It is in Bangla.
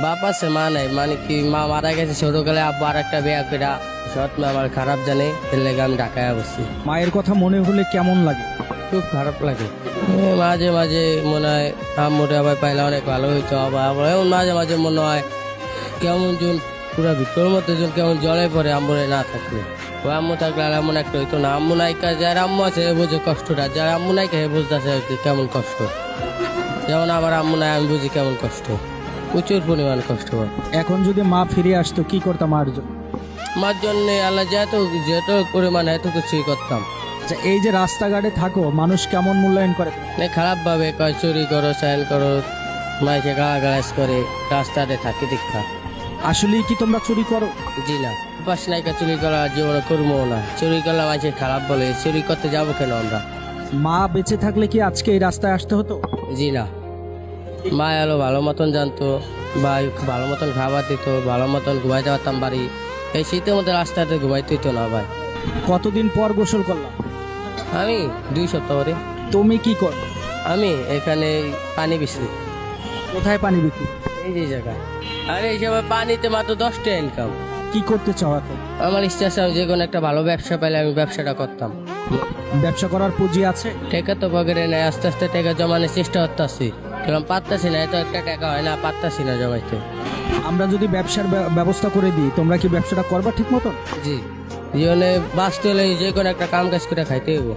বাপ আছে মা নাই। মানে কি মা মারা গেছে ছোটকালে আব্বা আর একটা বিয়া করে সৎ মা আমার খারাপ জানে এর লেগে আমি ঢাকায় বসছি। মায়ের কথা মনে হলে কেমন লাগে? খুব খারাপ লাগে। মাঝে মাঝে মনে হয় আম্মুরে আবার পাইলে অনেক ভালো হয়েছে আবার আবার এমন মাঝে মাঝে মনে হয় কেমন জন পুরা ভিতর মধ্যে জন কেমন জলে পড়ে আম্মুরে না থাকলে। ও আম্মু থাকলে আর এমন একটা হইতো না। আম্মু নাইকা যার আম্মু আছে হে বুঝে কষ্টটা। যার আম্মু নাইকা হে বুঝতেছে কেমন কষ্ট। যেমন আমার আম্মু নাই আমি বুঝি কেমন কষ্ট। প্রচুর পরিমাণ কষ্ট। হয় এখন যদি মা ফিরে আসতো কি করতাম মার জন্য মার জন্য আল্লাহ যেত যেত পরিমাণ এত কিছুই করতাম। আচ্ছা এই যে রাস্তাঘাটে থাকো মানুষ কেমন মূল্যায়ন করে? মানে খারাপ ভাবে কয় চুরি করো সাইন করো মাইকে গালাগালাজ করে রাস্তাতে থাকি দীক্ষা। আসলেই কি তোমরা চুরি করো? জি না পাশ নাইকা চুরি করা জীবনে করব না। চুরি করলে মাইকে খারাপ বলে চুরি করতে যাব কেন আমরা? মা বেঁচে থাকলে কি আজকে এই রাস্তায় আসতে হতো? জি না। মা এলো ভালো মতন জানতো বা ভালো মতন খাবার দিত ভালো মতন ঘুমাইতে পারতাম বাড়ি। এই শীতের মধ্যে রাস্তাতে ঘুমাইতে হইতো না ভাই। কতদিন পর গোসল করলাম? আমি দুই সপ্তাহ পরে। তুমি কি কর? আমি এখানে পানি বিছি। কোথায় পানি বিক্রি? এই যে জায়গায়। আর এই সময় পানিতে মাত্র দশটা ইনকাম কি করতে চাও এখন? আমার ইচ্ছা আছে আমি যে কোনো একটা ভালো ব্যবসা পেলে আমি ব্যবসাটা করতাম। ব্যবসা করার পুঁজি আছে? টাকা তো পকেটে নেই আস্তে আস্তে টাকা জমানোর চেষ্টা করতেছি। কারণ পারতাছি না এত একটা টাকা হয় না পারতাছি না জমাইতে আমরা যদি ব্যবসার ব্যবস্থা করে দিই তোমরা কি ব্যবসাটা করবা ঠিক মতন? জি। জীবনে বাঁচতে হলে যে কোনো একটা কাম কাজ করে খাইতে হইব।